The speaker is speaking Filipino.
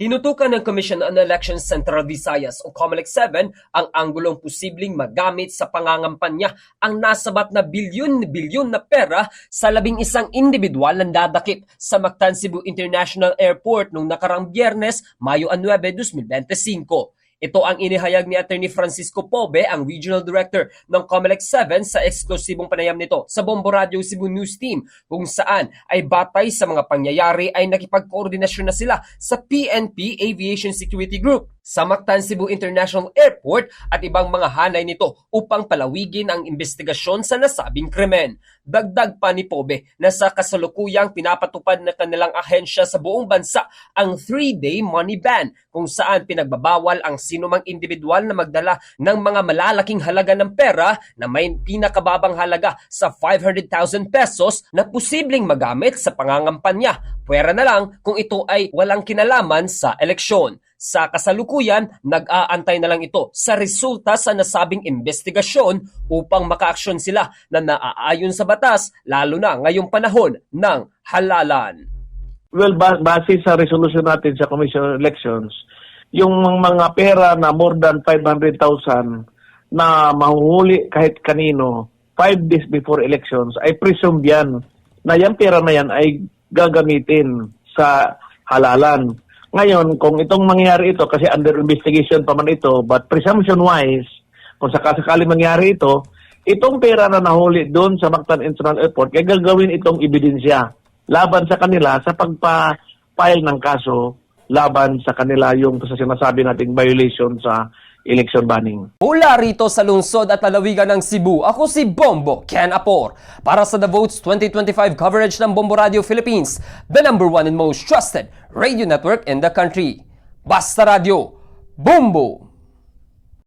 Tinutukan ng Commission on Elections Central Visayas o COMELEC 7 ang anggulong posibleng magamit sa pangangampanya ang nasabat na bilyon-bilyon na pera sa labing isang individual na dadakip sa Mactan Cebu International Airport noong nakarang biyernes, Mayo 9, 2025. Ito ang inihayag ni Attorney Francisco Pobe, ang Regional Director ng COMELEC 7 sa eksklusibong panayam nito sa Bombo Radio Cebu News Team kung saan ay batay sa mga pangyayari ay nakipagkoordinasyon na sila sa PNP Aviation Security Group sa Mactan Cebu International Airport at ibang mga hanay nito upang palawigin ang investigasyon sa nasabing krimen. Dagdag pa ni Pobe na sa kasalukuyang pinapatupad na kanilang ahensya sa buong bansa ang three-day money ban kung saan pinagbabawal ang sinumang individual na magdala ng mga malalaking halaga ng pera na may pinakababang halaga sa 500,000 pesos na posibleng magamit sa pangangampanya. Pwera na lang kung ito ay walang kinalaman sa eleksyon. Sa kasalukuyan, nag-aantay na lang ito sa resulta sa nasabing investigasyon upang makaaksyon sila na naaayon sa batas lalo na ngayong panahon ng halalan. Well, ba- base sa resolution natin sa Commission on Elections, yung mga pera na more than 500,000 na mahuhuli kahit kanino five days before elections, ay presumed yan na yung pera na yan ay gagamitin sa halalan. Ngayon, kung itong mangyari ito, kasi under investigation pa man ito, but presumption-wise, kung sakasakali mangyari ito, itong pera na nahuli doon sa Mactan International Airport, ay gagawin itong ebidensya laban sa kanila sa pagpa-file ng kaso laban sa kanila yung sa sinasabi nating violation sa election banning. Mula rito sa lungsod at lalawigan ng Cebu, ako si Bombo Ken Apor. Para sa The Votes 2025 coverage ng Bombo Radio Philippines, the number one and most trusted radio network in the country. Basta Radio, Bombo!